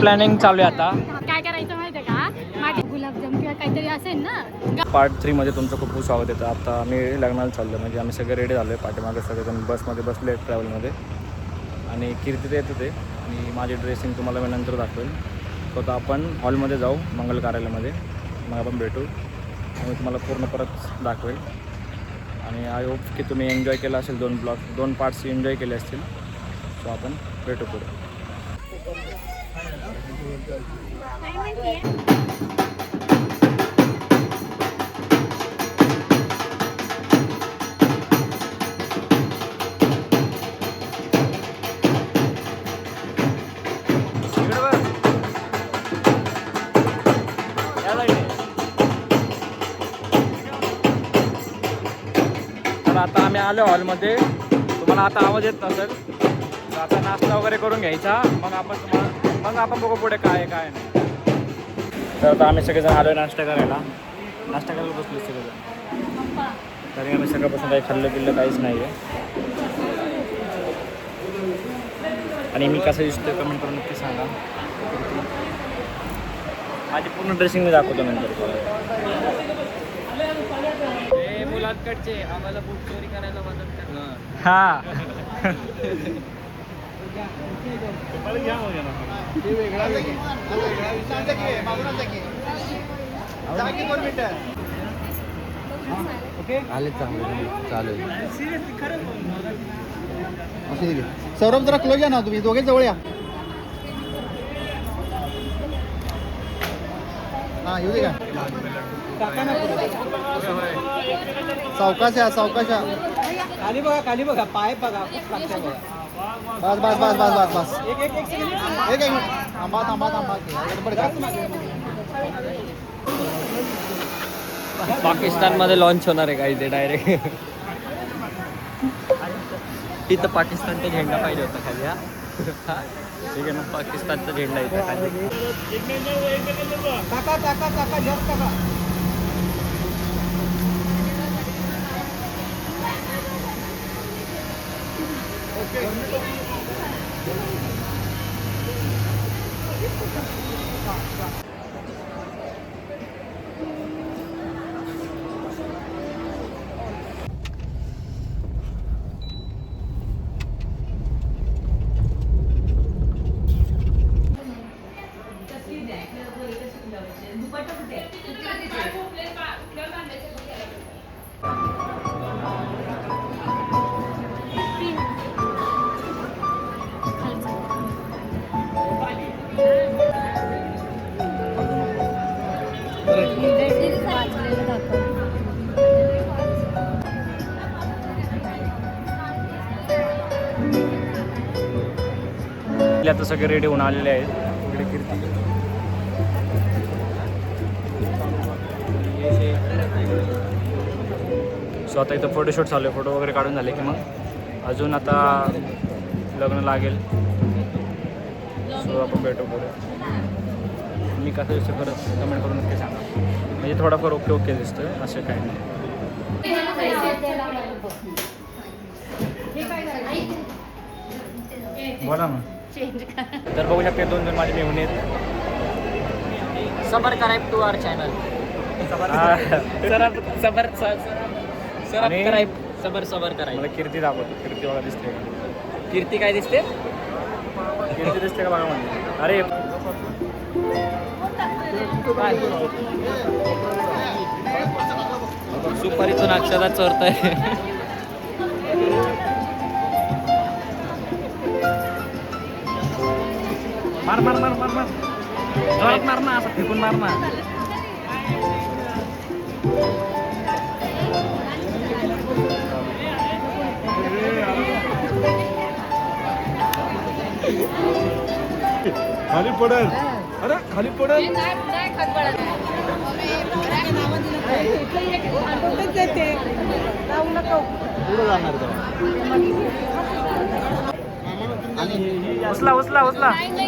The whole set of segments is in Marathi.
प्लॅनिंग चालू आहे आता. काय करायचं माहितीये का? माझे गुलाबजाम किंवा काहीतरी असेल ना पार्ट थ्रीमध्ये तुमचं खूप खूप स्वागत येतं. आता आम्ही लग्नाला चाललो म्हणजे आम्ही सगळे रेडी झालो आहे पाठीमागे सगळेजण बसमध्ये बसले आहेत ट्रॅव्हलमध्ये आणि कीर्ती येतं ते आणि माझी ड्रेसिंग तुम्हाला मी नंतर दाखवेल तो आता आपण हॉलमध्ये जाऊ मंगल कार्यालयामध्ये. मग आपण भेटू. आणि मी तुम्हाला पूर्ण परत दाखवेल आणि आय होप की तुम्ही एन्जॉय केला असेल दोन ब्लॉग दोन पार्ट्स एन्जॉय केले असतील. सो आपण भेटू पुढे इकडे बघ. या side ने. तर आता आम्ही आलो हॉलमध्ये. तुम्हाला आता आवाज येत नसेल. तर आता नाश्ता वगैरे करून घ्यायचा. मग आपण तुम्हाला मग आपण बघू पुढे काय आहे काय नाही. तर आता आम्ही सगळेजण आलो नाश्ता करायला. नाश्ता करायला बसलो सगळेजण. तरी आम्ही सकाळपासून काही खाल्लं पिल्लं काहीच नाही आहे आणि मी कसं दिसतोय कमेंट करून नक्की सांगा. माझी पूर्ण ड्रेसिंग मी दाखवतो नंतर. मुलांकडचे. आम्हाला चोरी करायला मदत हा आले चांगले चालू असे दिले. सौरभ जरा क्लोज या ना तुम्ही दोघे जवळ या. हा येऊ दे का? सावकाश या सावकाश या. खाली बघा खाली बघा पाय बघा बघा. बस बस बस बस बस बस. एक एक एक सेकंड एक एक मिनिट. थांबा थांबा थांबा. पाकिस्तानमध्ये लॉन्च होणार आहे काही ते डायरेक्ट तिथं पाकिस्तानचा झेंडा पाहिजे होता खाली हा. हा? ठीक आहे ना पाकिस्तानचा झेंडा इथं खाली. काका काका काका जस्ट काका आपले आता सगळे रेडी होऊन आलेले आहेत. इकडे कीर्ती. सो आता इथं फोटोशूट चालू आहे. फोटो वगैरे काढून झाले की मग अजून आता लग्न लागेल. सो आपण भेटू पुढे. मी कसं दिसतो खरंच कमेंट करून नक्की सांगा. म्हणजे थोडाफार ओके ओके दिसतोय. असं काही नाही. बोला ना तर बघू शकते दोन दोन माझे मेहून आहेत. सबर करायब टू आवर चॅनल हा. सबर. सबर सबर. आणि- करायब सबर सबर करायब मला कीर्ती दाखवतो. कीर्ती बघा दिसते? कीर्ती काय दिसते? कीर्ती दिसते का बघा म्हणजे अरे. सुपारीतून अक्षरात चोरतोय. मार मार मार मार मार. जोरात मार ना असं फेकून मार ना. खाली पडेल. अरे खाली पडेल. पुढे उचला उचला उचला. ही ते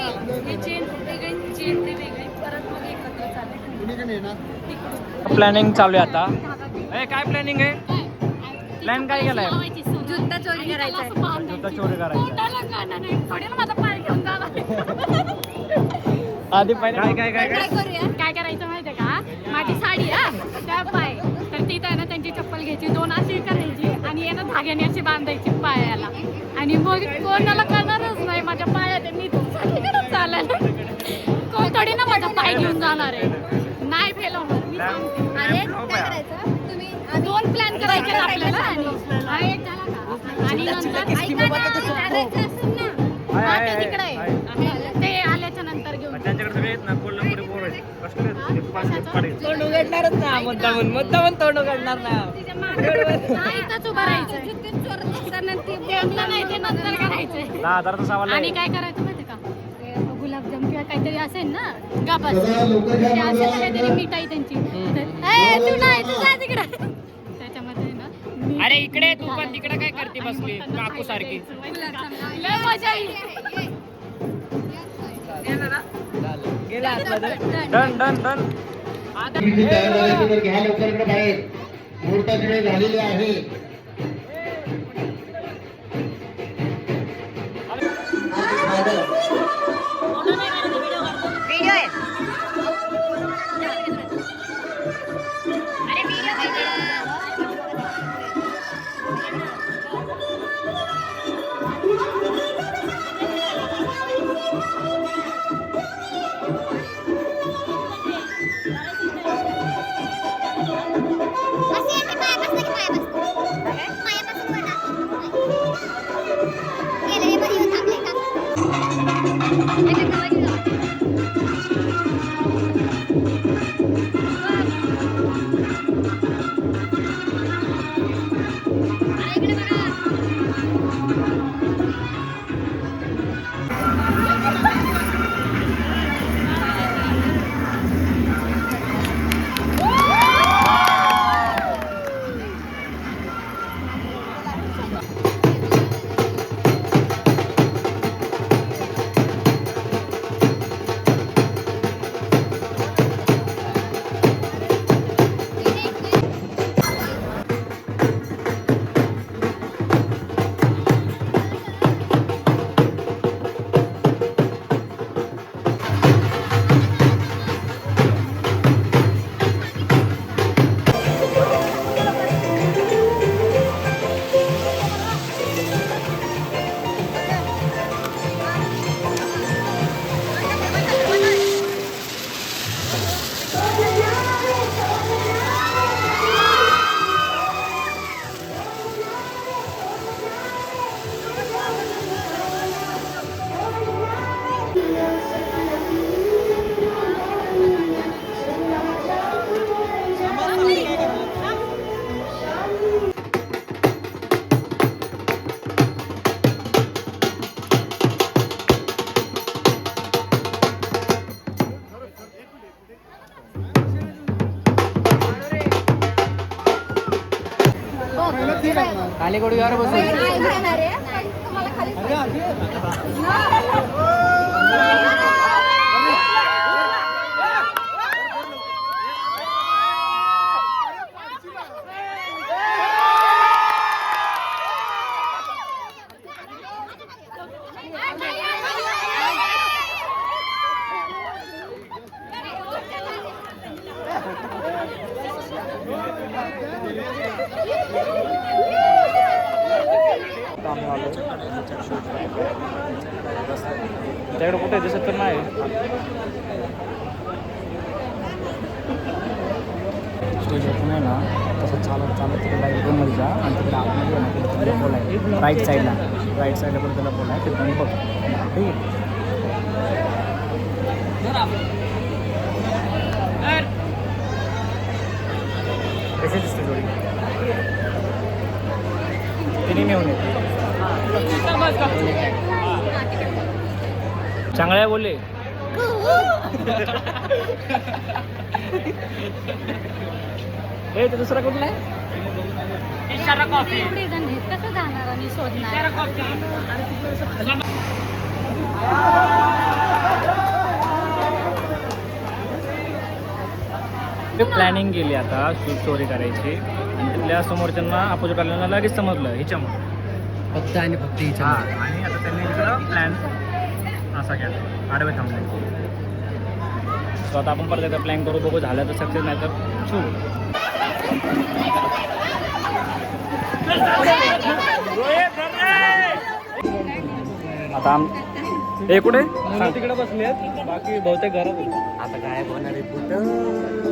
प्लॅनिंग चालू. आहे आता. ए काय प्लॅनिंग आहे? प्लॅन काय केलाय? जुत्ता चोरी करायचा जुत्ता चोरी करायचा. तोंडाला काना नाही. थोडी ना माझा पाय घेऊन जाणार आधी पहिले काय काय काय काय करूया? काय करायचं माहितीये का? माझी साडी हा त्या पाय. तर तिथं आहे ना त्यांची चप्पल घ्यायची दोन अशी करायची आणि आहे ना धाग्याने अशी बांधायची पायाला. आणि मग कोणाला नाही माझ्या पायात आहे. मी सगळीकडे चालेल कोण थोडी ना माझा पाय घेऊन जाणार आहे नाही फेल होणार मी सांगते. आणि काय करायचं तुम्ही दोन प्लॅन करायचे आहेत आपल्याला आणि हा एक झाला का आणि नंतर ऐका ना, करायचं असेल ना. हा, ते तिकडे आहे. ते आल्याच्यानंतर घेऊन त्यांच्याकडे सगळे आहेत ना कोल्हापुरी तोंड उघडणारच ना तोंड उघडणार ना. आणि काय करायचं माहिती का? ते गुलाबजाम किंवा काहीतरी असेल ना गापास ते असेल ना काहीतरी मिठाई त्यांची. तर- ए, तू नाही तू जा तिकडे. त्याच्यामध्ये ना मीठ- अरे इकडे तू पण तिकडे काय करते बसली काकू सारखी मजा येईल. Done done done. घ्या लवकर इकडे बाहेर मुहूर्ताची वेळ झालेली आहे. स्टेशनतून आहे ना तसं चालत चालत तिकडे रूममध्ये जा आणि तिकडे आतमध्ये आहे ना तिकडे तुला पोल आहे राईट साईडला राईट साईडला आहे बघ. ठीक? आहे कशी दिसते जोडी? तिने मिळून येते. चांगल्या बोलले. हे तर दुसरा कुठला आहे? एवढे जण आहेत कसं जाणार आणि शोधणार प्लॅनिंग केली आता शूट स्टोरी करायची. आणि तिथल्या समोरच्यांना अपोजिट आल्याला लगेच समजलं हिच्यामुळे. फक्त आणि फक्त हां आणि आता त्यांनी प्लॅन असा केला. आडवे थांबले. सो आता आपण परत एकदा प्लॅन करू बघू झालं तर सक्सेस नाही तर शू आता आम हे कुठे? तिकडे बसले आहेत बाकी बहुतेक घरात आता काय होणार आहे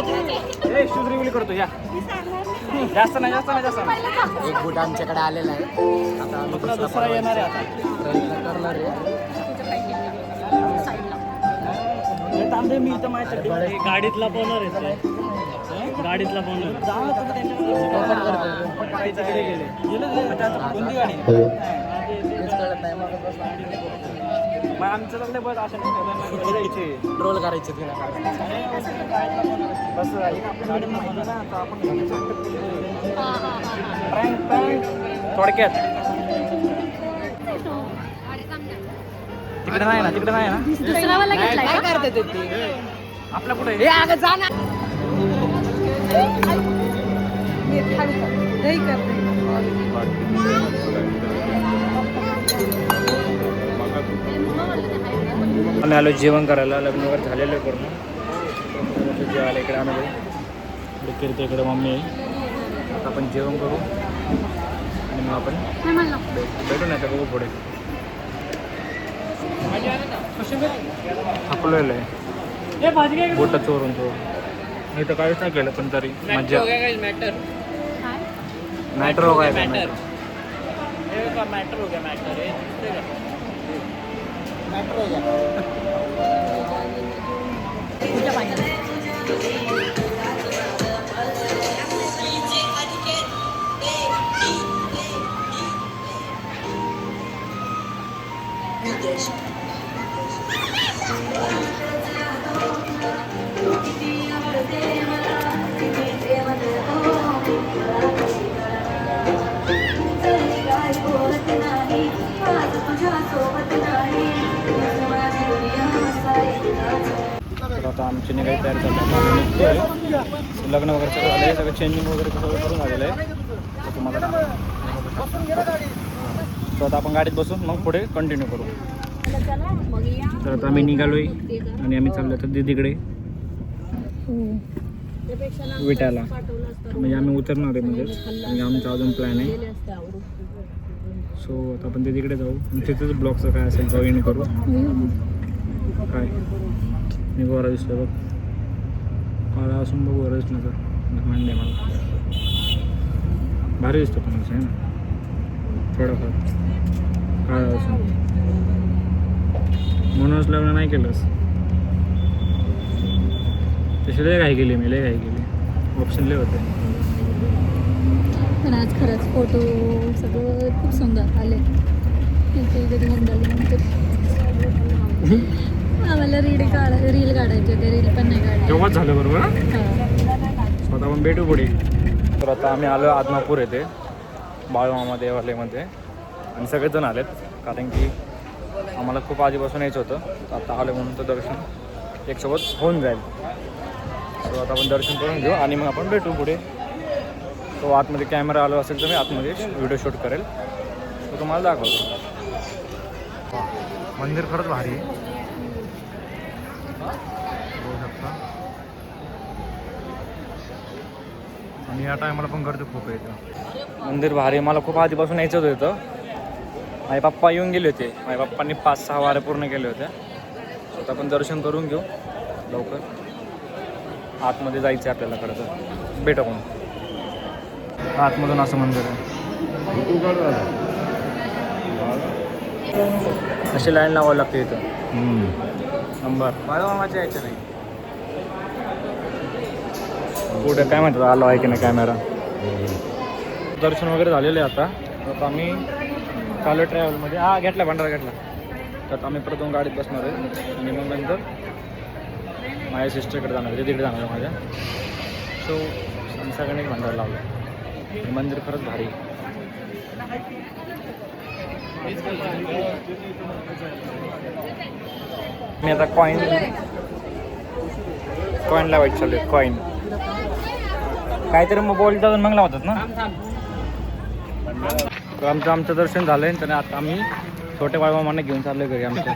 शूज रिव्हिल करतो या. जास्त नाही जास्त नाही जास्त नाही. एक बूट आमच्याकडे आलेला आहे. आता आम्ही दुसरा दुसरा येणार आहे आता? प्रयत्न करणार आहे. तांबे मी इथं माहिती गाडीतला पोहणार आहे गाडीतला पोहणार कोणती गाडी? तेच कळत नाही मग मग आमचं बस असं नाही ट्रोल करायचे तिला बस गाडी माहिती ना आता आपण प्रँक प्रँक थोडक्यात. तिकडे नाही ना तिकडे नाही ना. दुसरा वाला घेतलाय का? आपला कुठे? आम्ही आलो जेवण करायला लग्न वगैरे झालेलं आहे पूर्ण. जेवायला इकडे आम्ही इकडे कीर्ती इकडे मम्मी. आता आपण जेवण करू. आणि मग आपण. भेटू नाही तर बघू पुढे. थकलेलं आहे. बोट चोरून तो. मी तर काहीच नाही केलं पण तरी मज्जा. काय? मॅटर? हो काय मॅटर तर आता आमची निघाई तयार करतात आम्ही लग्न वगैरे सगळं आलं आहे सगळं चेंजिंग वगैरे सगळं करून आलेलं आहे. तर तुम्हाला तर आता आपण गाडीत बसून मग पुढे कंटिन्यू करू. तर आता आम्ही निघालोय आणि आम्ही चाललो तर दीदीकडे. विटायला म्हणजे आम्ही उतरणार आहे म्हणजे. म्हणजे आमचा अजून प्लॅन आहे. सो आता आपण दीदीकडे जाऊ. तिथेच ब्लॉगचं काय असेल जॉईन करू. काय? मी गोरा दिसतो बघ. काळा असून बघ गोरा दिसला तर. मांडे मला. भारी दिसतो पण असं आहे ना. थोडाफार. काळा असून. म्हणूनच लग्न नाही केलंस? तशी लय काही केली मी लय काही केली. ऑप्शन लय होते. पण आज खरंच फोटो सगळं खूप सुंदर आले तिथे कधी नंतर आम्हाला रील काढा रील काढायचे होते रील पण नाही तेव्हाच झालं बरोबर ना? हा. स्वतः आपण भेटू पुढे. तर आता आम्ही आलो आदमापूर येथे बाळूमामा देवालयामध्ये. आणि सगळेजण आलेत कारण की आम्हाला खूप आधीपासून यायचं होतं. तर आता आलं म्हणून तर दर्शन एकसोबत होऊन जाईल. सो आता आपण दर्शन करून घेऊ आणि मग आपण भेटू पुढे. तो आतमध्ये कॅमेरा आलो असेल तर मी आतमध्ये व्हिडिओ शूट करेल. तो तुम्हाला दाखवतो. मंदिर खरंच भारी आहे बघू शकता आणि या टायमाला पण गर्दी खूप इथं. मंदिर भारी मला खूप आधीपासून यायचं होतं. माझे पप्पा येऊन गेले होते. माझ्या पप्पांनी पाच सहा वाऱ्या पूर्ण केल्या होत्या आता आपण दर्शन करून घेऊ. लवकर. आतमध्ये जायचं आहे आपल्याला खरं तर. भेटा कोण आतमधून असं मंदिर आहे. अशी लाईन लावावी लागते इथं. नंबर बाळूमामाच्या यायचं नाही पुढे काय म्हणतात आलो आहे की नाही कॅमेरा दर्शन वगैरे झालेलं आहे आता. तर आम्ही चालू ट्रॅव्हलमध्ये हा घेतला भंडारा घेतला. तर आम्ही परत जाऊन गाडीत बसणार आहे. आणि मग नंतर माझ्या सिस्टरकडे जाणार आहे. तिकडे जाणार आहे माझ्या. सो सगळ्यांनी भंडारा लावला. मंदिर खरंच भारी. मी आता कॉईन कॉईन लावायचं चालू आहे कॉईन काहीतरी मग बॉल जाऊन मग लावतात ना? तर आमचं आमचं दर्शन झालं आहे तर आता आम्ही छोट्या बाळमामांना घेऊन चाललो घरी आमच्या.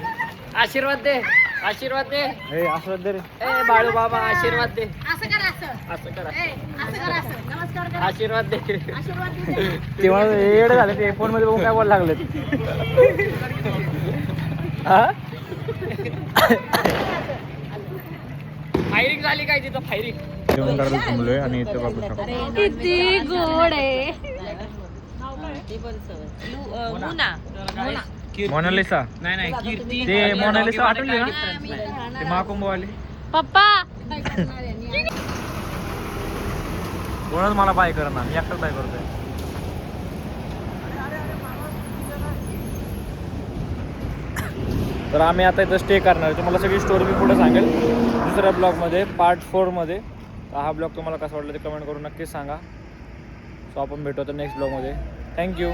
आशीर्वाद दे आशीर्वाद दे. हे असं दे रे. ए बाळू बाबा आशीर्वाद दे. असं कर असं. असं करा. ए, असं कर असं. नमस्कार कर. आशीर्वाद दे. आशीर्वाद दे. ते मला येडे झाले ते फोनमध्ये बघून काय बोलायला लागले हा? फायरिंग झाली काय तिथं? फायरिंग. जेवण करायला थांबलोय आणि इथे बघू शकतो. किती गोड आहे. मोनालिसा नाही नाही कीर्ती ते मोनालिसा आठवली ना? ते महाकुंभवाले. पप्पा. कोणच मला बाय करणार मी एकटाच बाय करतोय. तर आम्ही आता इथं स्टे करणार आहे. तुम्हाला सगळी स्टोरी मी पुढे सांगेल. दुसऱ्या ब्लॉगमध्ये पार्ट फोरमध्ये तर हा ब्लॉग तुम्हाला कसा वाटला ते कमेंट करून नक्कीच सांगा. सो आपण भेटू आता नेक्स्ट ब्लॉगमध्ये थँक्यू